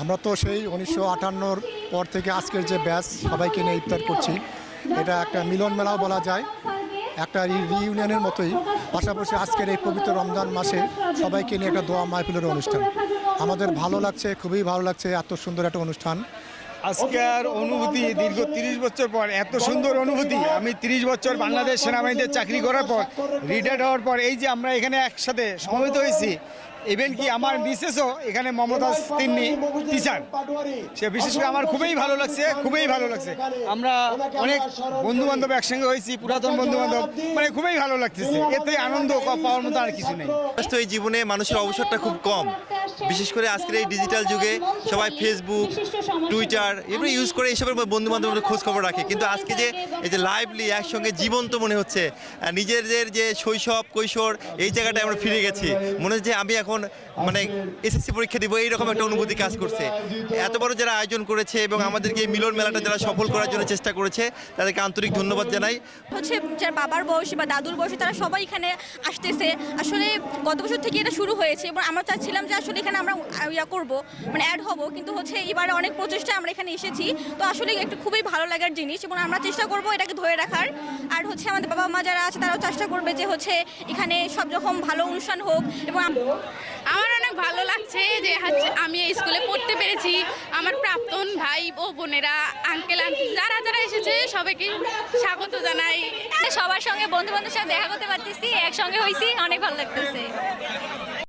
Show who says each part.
Speaker 1: আমরা তো সেই উনিশশো আটান্নর পর থেকে আজকের যে ব্যাচ সবাইকে নিয়ে ইফতার করছি, এটা একটা মিলন মেলাও বলা যায়, একটা রিইউনিয়নের মতোই। পাশাপাশি আজকের এই পবিত্র রমজান মাসে সবাইকে নিয়ে একটা দোয়া মাহফিলের অনুষ্ঠান। আমাদের ভালো লাগছে, খুবই ভালো লাগছে, এত সুন্দর একটা অনুষ্ঠান।
Speaker 2: আজকের অনুভূতি দীর্ঘ তিরিশ বছর পর, এত সুন্দর অনুভূতি। আমি তিরিশ বছর বাংলাদেশ সেনাবাহিনীতে চাকরি করার পর রিটায়ার্ড হওয়ার পর, এই যে আমরা এখানে একসাথে সমবেত হয়েছি ইভেন কি আমার মিসেসও এখানে মমতাজ তিন্নি টিচার সে বিশেষ করে আমার খুবই ভালো লাগছে, খুবই ভালো লাগছে। আমরা অনেক বন্ধু বান্ধব একসঙ্গে হয়েছি, পুরাতন বন্ধু বান্ধব মানে খুবই ভালো লাগতেছে। এতে আনন্দ পাওয়ার মতো আর কিছু নেই।
Speaker 3: ব্যস্ত এই জীবনে মানুষের অবসরটা খুব কম। বিশেষ করে আজকের এই ডিজিটাল যুগে সবাই ফেসবুক টুইটার এগুলো ইউজ করে এইসবের বন্ধু বান্ধবের খোঁজ খবর রাখে। কিন্তু আজকে যে এই যে লাইভলি একসঙ্গে জীবন্ত মনে হচ্ছে নিজেদের যে শৈশব, কৈশোর, এই জায়গাটায় আমরা ফিরে গেছি। মনে হচ্ছে আমি এখন মানে এসএসসি পরীক্ষা দিব, এইরকম একটা অনুভূতি কাজ করছে। এত বড় যারা আয়োজন করেছে এবং আমাদেরকে এই মিলন মেলাটা যারা সফল করার জন্য চেষ্টা করেছে, তাদেরকে আন্তরিক ধন্যবাদ জানাই।
Speaker 4: হচ্ছে যার বাবার বয়সী বা দাদুর বয়সী, তারা সবাই এখানে আসতেছে। আসলে গত বছর থেকে এটা শুরু হয়েছে, এবং আমরা চাচ্ছিলাম যে আসলে এখানে আমরা ইয়া করব মানে অ্যাড হব, কিন্তু হচ্ছে এবারে অনেক প্রচেষ্টা আমরা এখানে এসেছি। তো আসলে একটু খুবই ভালো লাগার জিনিস, এবং আমরা চেষ্টা করব এটাকে ধরে রাখার। আর হচ্ছে আমাদের বাবা মা যারা আছে, তারাও চেষ্টা করবে যে হচ্ছে এখানে সব রকম ভালো অনুষ্ঠান হোক, এবং
Speaker 5: আমার অনেক ভালো লাগছে যে আমি এই স্কুলে পড়তে পেরেছি। আমার প্রাক্তন ভাই ও বোনেরা আঙ্কেল আন্টি যারা যারা এসেছে, সবাইকে স্বাগত জানাই।
Speaker 4: সবার সঙ্গে বন্ধু বান্ধবের সাথে দেখা করতে পারতেছি, একসঙ্গে হয়েছি অনেক ভালো লাগতেছে।